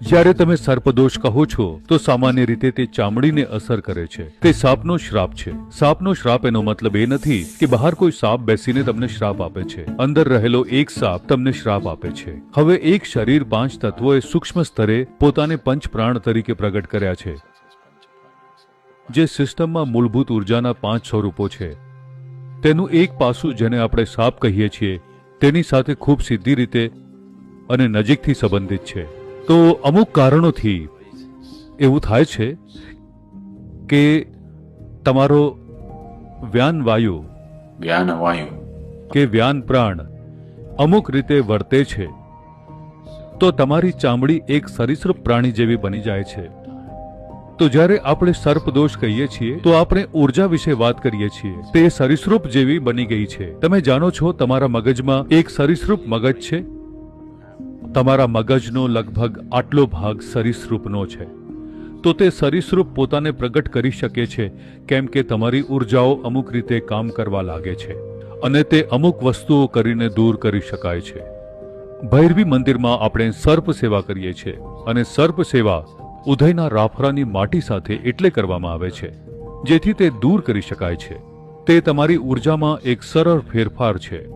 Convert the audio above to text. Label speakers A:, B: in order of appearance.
A: જ્યારે તમે સર્પદોષ કહો છો, તો સામાન્ય રીતે તે ચામડીને અસર કરે છે. તે સાપનો શ્રાપ છે. સાપનો શ્રાપ એનો મતલબ એ નથી કે બહાર કોઈ સાપ બેસીને તમને શ્રાપ આપે છે. અંદર રહેલો એક સાપ તમને શ્રાપ આપે છે. હવે એક શરીર પાંચ તત્વોએ સૂક્ષ્મ સ્તરે પોતાને પંચ પ્રાણ તરીકે પ્રગટ કર્યા છે. જે સિસ્ટમમાં મૂળભૂત ઉર્જાના પાંચ સ્વરૂપો છે. તેનું એક પાસું જેને આપણે સાપ કહીએ છીએ, તેની સાથે ખૂબ સીધી રીતે અને નજીકથી સંબંધિત છે. તો અમુક કારણોથી એવું થાય છે કે તમારો વ્યાન વાયુ
B: વ્યાન વાયુ.
A: કે વ્યાન પ્રાણ અમુક રીતે વર્તે છે તો તમારી ચામડી એક સરીસૃપ પ્રાણી જેવી બની જાય છે. તો જ્યારે આપણે સર્પદોષ કહીએ છીએ તો આપણે ઊર્જા વિશે વાત કરીએ છીએ. તે સરીસૃપ જેવી બની ગઈ છે. તમે જાણો છો તમારા મગજમાં એક સરીસૃપ મગજ છે? તમારા મગજનો લગભગ આટલો ભાગ સરીસૃપનો છે. તો તે સરીસૃપ પોતાને પ્રગટ કરી શકે છે, કેમ કે તમારી ઉર્જાઓ અમુક રીતે કામ કરવા લાગે છે, અને તે અમુક વસ્તુઓ કરીને દૂર કરી શકાય છે. ભૈરવી મંદિરમાં આપણે સર્પ સેવા કરીએ છીએ, અને સર્પ સેવા ઉદયના રાફરાની માટી સાથે એટલે કરવામાં આવે છે, જેથી તે દૂર કરી શકાય છે. તે તમારી ઉર્જામાં એક સરળ ફેરફાર છે.